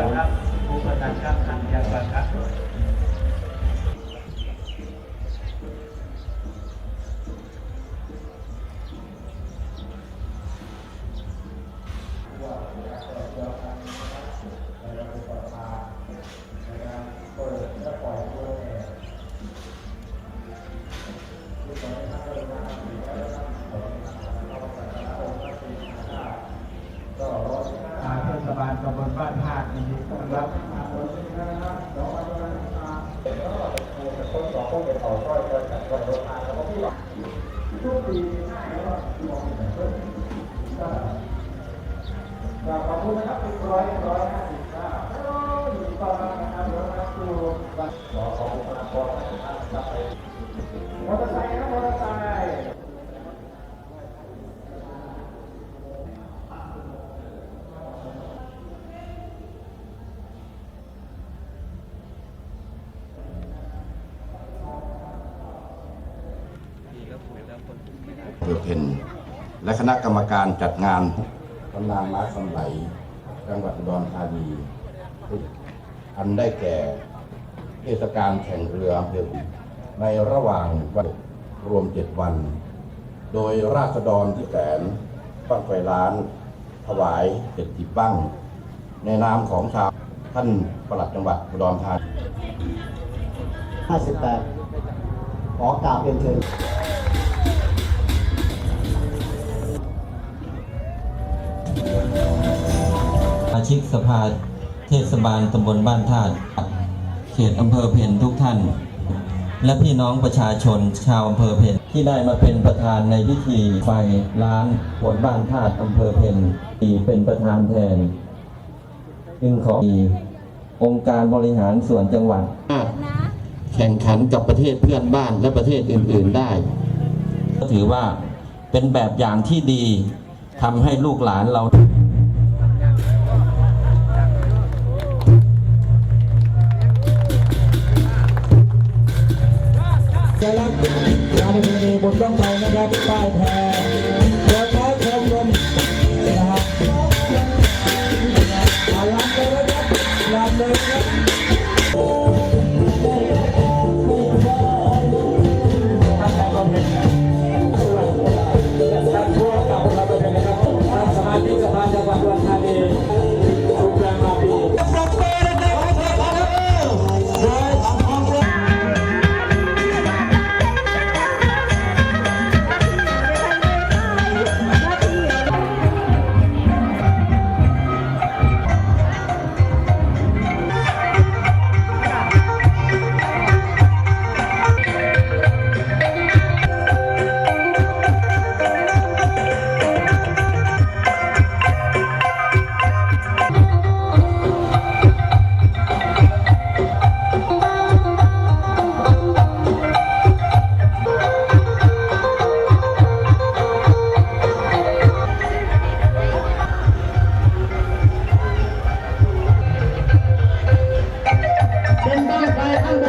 ก่อนครับ บาลตำบลบ้านธาตุยินดีต้อนรับขอบคุณนะครับเป็นร้อยร้อยห้าสิบ เภอเพนและคณะกรรมการจัดงานตำนานม้าสำไหลจังหวัดอุดรธานีอันได้แก่เทศกาลแข่งเรือเรือในระหว่างวันรวมเจ็ดวัน โดยราษฎรที่แสนปั้งไฟล้าน ถวายเจ็ดสิบปั้ง ในนามของชาวท่านปลัดจังหวัดอุดรธานี58ขอกราบเรียนเชิญ สมาชิกสภาเทศบาลตำบลบ้านธาตุเขตอำเภอเพนทุกท่าน และพี่น้องประชาชนชาวอำเภอเพนที่ได้มาเป็นประธานในพิธีไฟล้านบนบ้านธาตุอำเภอเพนที่เป็นประธานแทน จึงขอมีองค์การบริหารส่วนจังหวัด แข่งขันกับประเทศเพื่อนบ้านและประเทศอื่น ๆได้ ก็ถือว่าเป็นแบบอย่างที่ดีทำให้ลูกหลานเรา จะรับการดำเนินบนต้องไปนะครับป้ายแพร